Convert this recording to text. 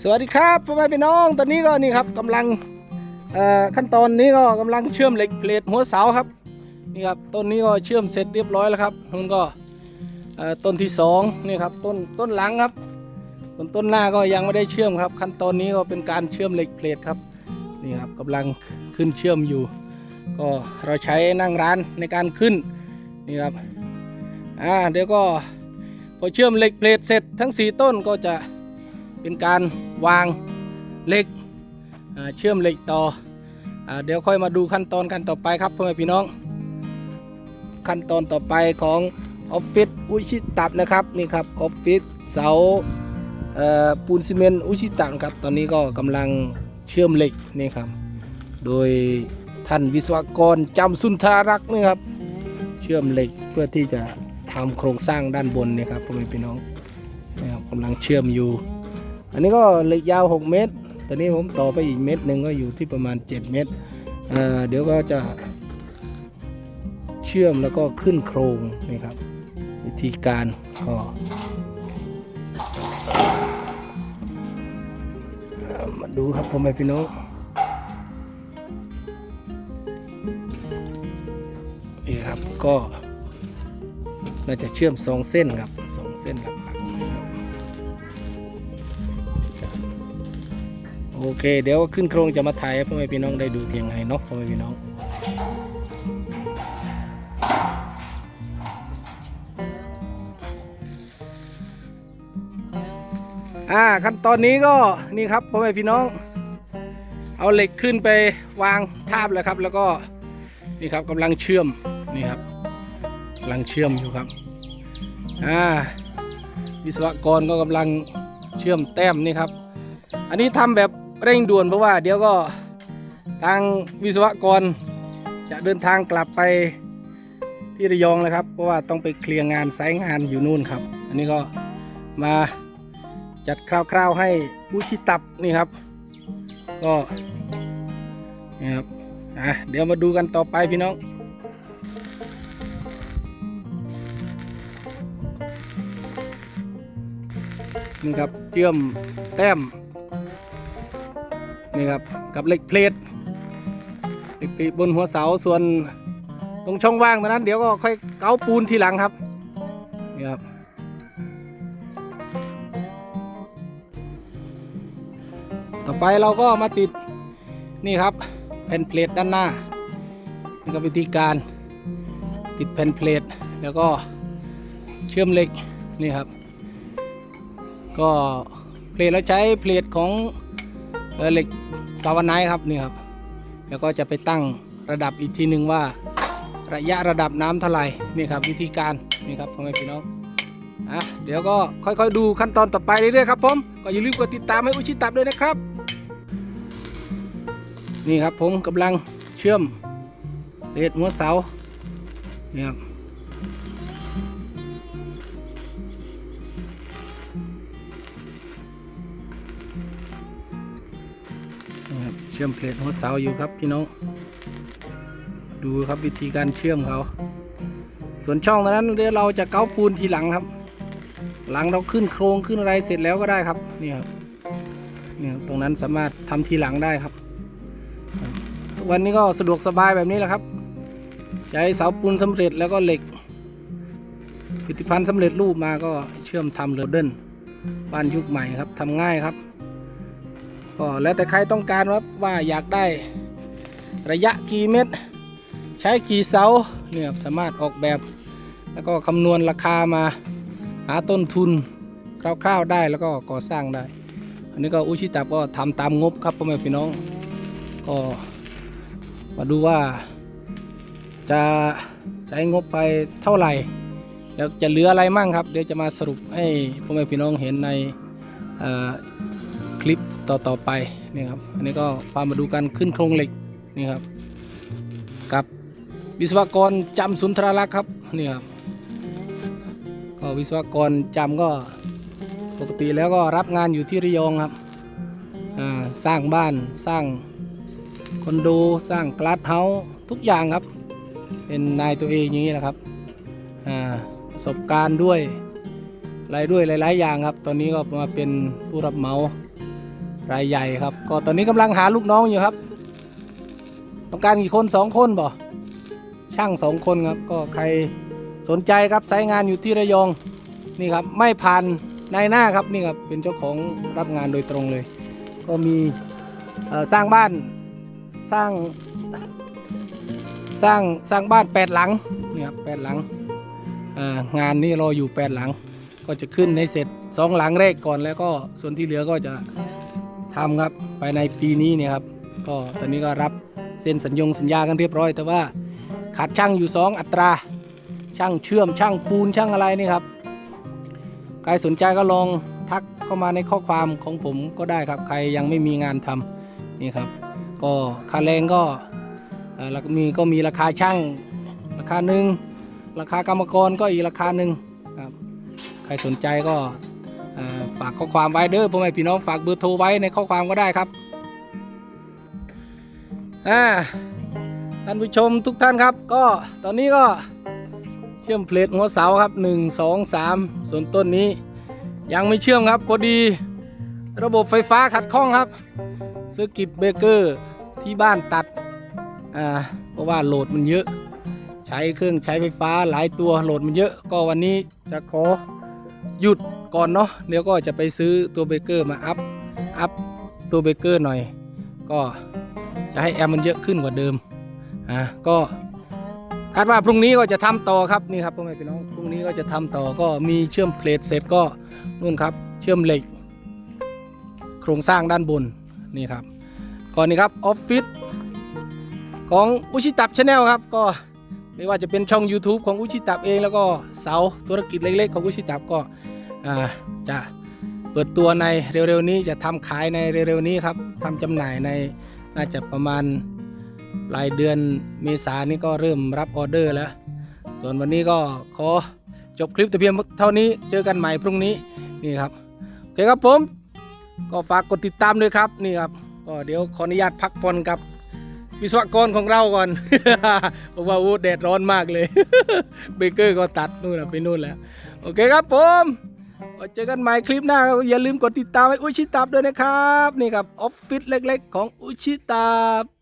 สวัสดีครับพ่อแม่พี่น้องตอนนี้ก็นี่ครับกำลังขั้นตอนนี้ก็กำลังเชื่อมเหล็กเพลทหัวเสาครับนี่ครับต้นนี้ก็เชื่อมเสร็จเรียบร้อยแล้วครับนู่นก็ต้นที่สองนี่ครับต้นต้นหลังครับต้นต้นหน้าก็ยังไม่ได้เชื่อมครับ ขั้นตอนนี้ก็เป็นการเชื่อมเหล็กเพลทครับนี่ครับกำลังขึ้นเชื่อมอยู่ ก็เราใช้นั่งร้านในการขึ้นนี่ครับอ่าเดี๋ยวก็พอเชื่อมเหล็กเพลทเสร็จทั้งสี่ต้นก็จะ เป็นการวางเหล็กเชื่อมเหล็กต่ออเดี๋ยวค่อยมาดูขั้นตอนกันต่อไปครับพ่อแม่พี่น้อง ขั้นตอนต่อไปของออฟฟิศอุชิตับนะครับนี่ครับออฟฟิศเสาปูนซีเมนต์อุชิตัครับตอนนี้ก็กำลังเชื่อมเหล็กนี่ครับ โดยท่านวิศวกรจำสุนทรารักษ์นี่ครับ เชื่อมเหล็กเพื่อที่จะทำโครงสร้างด้านบนนี่ครับพ่อแม่พี่น้องนี่ครับกำลังเชื่อมอยู่ อันนี้ก็เหล็กยาว 6 เมตร ตอนนี้ผมต่อไปอีกเม็ดหนึ่งก็อยู่ที่ประมาณ 7 เมตรเเดี๋ยวก็จะเชื่อมแล้วก็ขึ้นโครงนี่ครับ วิธีการก็มาดูครับพ่อแม่พี่น้องนี่ครับก็น่าจะเชื่อมสองเส้นครับสองเส้นครับ โอเค เดี๋ยวขึ้นโครงจะมาถ่ายให้พ่อแม่พี่น้องได้ดูยังไงเนาะพ่อแม่พี่น้องอ่าขั้นตอนนี้ก็นี่ครับพ่อแม่พี่น้อง เอาเหล็กขึ้นไปวางทาบแล้วครับ แล้วก็นี่ครับกำลังเชื่อมนี่ครับกำลังเชื่อมอยู่ครับอ่าวิศวกรก็กำลังเชื่อมแต้มนี่ครับ อันนี้ทำแบบ เร่งด่วนเพราะว่าเดี๋ยวก็ทางวิศวกรจะเดินทางกลับไปที่ระยองนะครับ เพราะว่าต้องไปเคลียร์งานไซต์งานอยู่นู่นครับ อันนี้ก็มาจัดคร่าวๆให้อุชิตับนี่ครับ ก็นี่ครับอะเดี๋ยวมาดูกันต่อไปพี่น้องนี่ครับเชื่อมแต้ม นี่ครับกับเหล็กเพลทเหล็กเพลทบนหัวเสาส่วนตรงช่องว่างตรงนั้น เดี๋ยวก็ค่อยเกาปูนทีหลังครับนี่ครับต่อไปเราก็มาติดนี่ครับแผ่นเพลทด้านหน้านี่ก็วิธีการติดแผ่นเพลทแล้วก็เชื่อมเหล็กนี่ครับ ก็เพลทเราใช้เพลทของ เอ่อเหล็กกาวาไนครับนี่ครับ แล้วก็จะไปตั้งระดับอีกทีหนึ่งว่า ระยะระดับน้ำเท่าไหร่นี่ครับวิธีการนี่ครับพ่อแม่พี่น้องอะเดี๋ยวก็ค่อยๆดูขั้นตอนต่อไปเรื่อยๆครับผมก็อย่าลืมกดติดตามให้อุชิตับด้วยนะครับ นี่ครับผมกำลังเชื่อมเลดหัวเสานี่ครับนี่ค เชื่อมเพลทหัวเสาอยู่ครับพี่น้อง ดูครับวิธีการเชื่อมเขา ส่วนช่องตรงนั้นเดี๋ยวเราจะเกาปูนทีหลังครับ หลังเราขึ้นโครงขึ้นอะไรเสร็จแล้วก็ได้ครับนี่ครับนี่ตรงนั้นสามารถทำทีหลังได้ครับ วันนี้ก็สะดวกสบายแบบนี้แหละครับ ใช้เสาปูนสำเร็จแล้วก็เหล็กผลิตภัณฑ์สำเร็จรูปมาก็เชื่อมทำเรือเดินบ้านยุคใหม่ครับทำง่ายครับ ก็แล้วแต่ใครต้องการว่าว่าอยากได้ระยะกี่เมตร ใช้กี่เสาเนี่ยสามารถออกแบบ แล้วก็คำนวณราคามาหาต้นทุนคร่าวๆได้แล้วก็ก่อสร้างได้ อันนี้ก็อุชิตะก็ทำตามงบครับพ่อแม่พี่น้องก็มาดูว่าจะใช้งบไปเท่าไหร่ แล้วจะเหลืออะไรมั่งครับ เดี๋ยวจะมาสรุปให้พ่อแม่พี่น้องเห็นในอ่อค ลิปต่อๆไปนี่ครับอันนี้ก็พามาดูการขึ้นโครงเหล็กนี่ครับกับวิศวกรจำสุนทรลักษ์ครับนี่ครับก็วิศวกรจำก็ปกติแล้วก็รับงานอยู่ที่ระยองครับอ่าสร้างบ้านสร้างคอนโดสร้างกลาสเฮาส์ทุกอย่างครับ เป็นนายตัวเองอย่างนี้นะครับอ่าประสบการณ์ด้วยอะไรด้วยหลาย ๆ อย่างครับ ตอนนี้ก็มาเป็นผู้รับเหมา รายใหญ่ครับ ก็ตอนนี้กำลังหาลูกน้องอยู่ครับ ต้องการกี่คนสองคนบ่ช่างสองคนครับ ก็ใครสนใจครับไซต์งานอยู่ที่ระยองนี่ครับ ไม่ผ่านนายหน้าครับนี่ครับเป็นเจ้าของรับงานโดยตรงเลย ก็มีสร้างบ้านสร้างสร้างสร้างบ้านแปดหลังนี่ครับแปดหลังงานนี้รออยู่แปดหลัง ก็จะขึ้นในเสร็จสองหลังแรกก่อนแล้วก็ส่วนที่เหลือก็จะ ทำครับภายในปีนี้เนี่ยครับก็ตอนนี้ก็รับเซ็นสัญญงสัญญากันเรียบร้อย แต่ว่าขาดช่างอยู่สองอัตรา ช่างเชื่อมช่างปูนช่างอะไรนี่ครับใครสนใจก็ลองทักเข้ามาในข้อความของผมก็ได้ครับ ใครยังไม่มีงานทำนี่ครับ ก็ค่าแรงก็ล้วก็มีก็มีราคาช่างราคาหนึ่งราคากรรมกรก็อีกราคาหนึ่งครับใครสนใจก็ ฝากข้อความไว้เด้อพ่อแม่พี่น้องฝากเบอร์โทรไว้ในข้อความก็ได้ครับท่านผู้ชมทุกท่านครับ ก็ตอนนี้ก็เชื่อมเพลทหัวเสาครับ 1 2 3 ส่วนต้นนี้ ยังไม่เชื่อมครับพอดี ระบบไฟฟ้าขัดข้องครับซอร์กิตเบเกอร์ที่บ้านตัดเพราะว่าโหลดมันเยอะ ใช้เครื่องใช้ไฟฟ้าหลายตัวโหลดมันเยอะ ก็วันนี้จะขอหยุด ก่อนเนาะเดี๋ยวก็จะไปซื้อตัวเบเกอร์มาอัพอัพตัวเบเกอร์หน่อย ก็จะให้แอมมันเยอะขึ้นกว่าเดิมอ่าก็คาดว่าพรุ่งนี้ก็จะทำต่อครับนี่ครับพ่อแม่พี่น้องพรุ่งนี้ก็จะทำต่อก็มีเชื่อมเพลทเสร็จก็นู่นครับ เชื่อมเหล็ก โครงสร้างด้านบนนี่ครับก่อนนี้ครับออฟฟิศของอุชิตับชาแนลครับก็ไม่ว่าจะเป็นช่อง YouTube ของอุชิตับเองแล้วก็เสาธุรกิจเล็กๆของอุชิตับก็ จะเปิดตัวในเร็วๆนี้จะทำขายในเร็วๆนี้ครับทำจำหน่ายในน่าจะประมาณปลายเดือนเมษานี้ก็เริ่มรับออเดอร์แล้ว ส่วนวันนี้ก็ขอจบคลิปแต่เพียงเท่านี้เจอกันใหม่พรุ่งนี้นี่ครับโอเคครับผมก็ฝากกดติดตามด้วยครับนี่ครับก็เดี๋ยวขออนุญาตพักผ่อนกับวิศวกรของเราก่อนเพราะว่าอู้แดดร้อนมากเลยเบเกอร์ก็ตัดนู่นไปนู่นแล้ว โอเคครับผม ก็เจอกันใหม่คลิปหน้าอย่าลืมกดติดตามให้อุชิตับด้วยนะครับ นี่ครับออฟฟิศเล็ก ๆ ของอุชิตับ